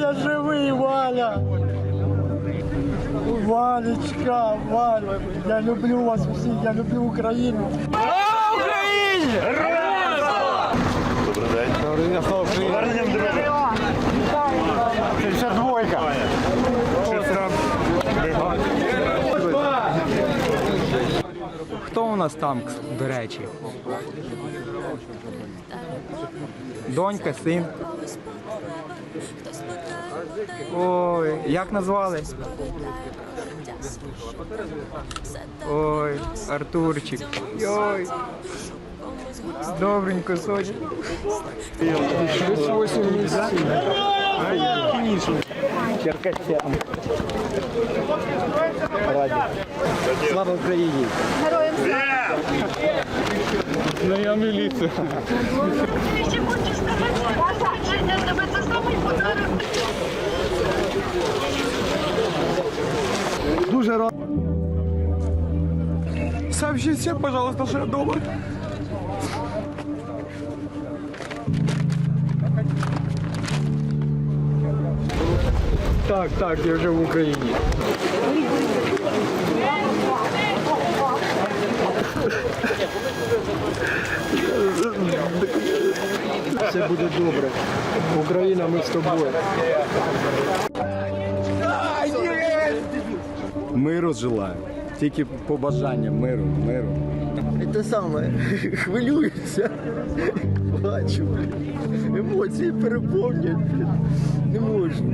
я живий, Валя! Валечка, Валя, я люблю вас всіх, я люблю Україну. Поверненням друзі. Це двойка. Хто у нас там, до речі? Донька, син. Ой, як назвали? Ой, Артурчик. Ой. Добренько, Соня. Слава Україні! Ну я міліція. Ти ще хочеш сказати, Дуже рад. Сообщи всем, пожалуйста, что я дома. Так, так, я вже в Україні. Все буде добре. Україна, ми з тобою. Миру желаю. Тільки побажання миру, миру. Те саме, хвилююся. Бачу. Емоції переповнюють. Не можу.